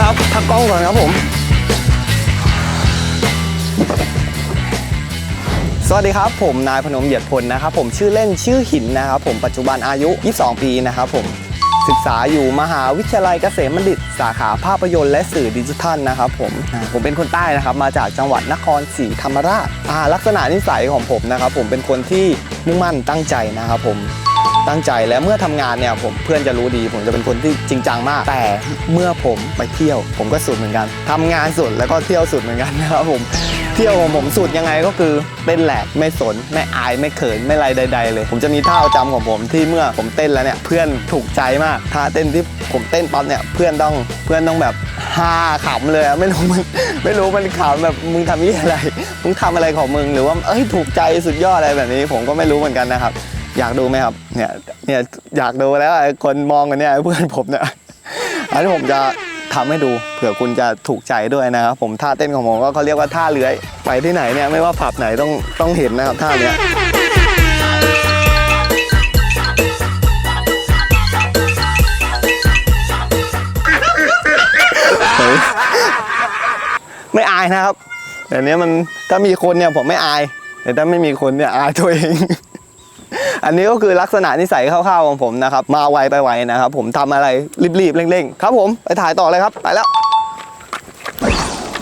ครับพักกล้องก่อนครับผม สวัสดีครับ ผมนายพนมเหยียดพลนะครับผมชื่อเล่นชื่อหินนะครับผมปัจจุบันอายุ 22 ปีนะครับผม ศึกษาอยู่มหาวิทยาลัยเกษมบัณฑิต สาขาภาพยนตร์และสื่อดิจิทัลนะครับผมผมเป็นคนใต้นะครับมาจากจังหวัดนครศรีธรรมราชลักษณะนิสัยของผมนะครับ ผมเป็นคนที่มุ่งมั่นตั้งใจนะครับผมตั้งใจและเมื่อทำงานเนี่ยผมเพื่อนจะรู้ดี ผมจะเป็นคนที่จริงจังมาก แต่เมื่อผมไปเที่ยว ผมก็สุดเหมือนกันทำงานสุดแล้วก็เที่ยวสุดเหมือนกันนะครับผม เที่ยวของผมสุดยังไงก็คือเต้นแหลกไม่สน ไม่อายไม่เขินไม่ไรใด ๆ เลย ผมจะมีท่าประจำของผมที่เมื่อผมเต้นแล้วเนี่ยเพื่อนถูกใจมากท่าเต้นที่ผมเต้นปั๊บเนี่ยเพื่อนต้องเพื่อนต้องแบบฮาขำเลยอะไม่รู้มันไม่รู้มันขำแบบมึงทำยี่อะไรมึงทำอะไรของมึงหรือว่าเอ้ยถูกใจสุดยอดอะไรแบบนี้ ผมก็ไม่รู้เหมือนกันนะครับ อยากดูไหมครับเนี่ยเนี่ยอยากดูแล้วไอ้คนมองกันเนี่ยไอ้เพื่อนผมเนี่ยอันนี้ผมจะ ทำให้ดูเผื่อคุณจะถูกใจด้วยนะครับผมท่าเต้นของผมก็เขาเรียกว่าท่าเลื้อย ไปที่ไหนเนี่ยไม่ว่าผับไหนต้องต้องเห็นนะครับท่าเนี้ยไม่อายนะครับแต่เนี้ยมันถ้ามีคนเนี่ยผมไม่อาย แต่ถ้าไม่มีคนเนี่ยอายตัวเอง อันนี้ก็คือลักษณะนิสัยคร่าวๆของผมนะครับ มาไวไปไวนะครับ ผมทำอะไรรีบๆเร่งๆ ครับผมไปถ่ายต่อเลยครับไปแล้ว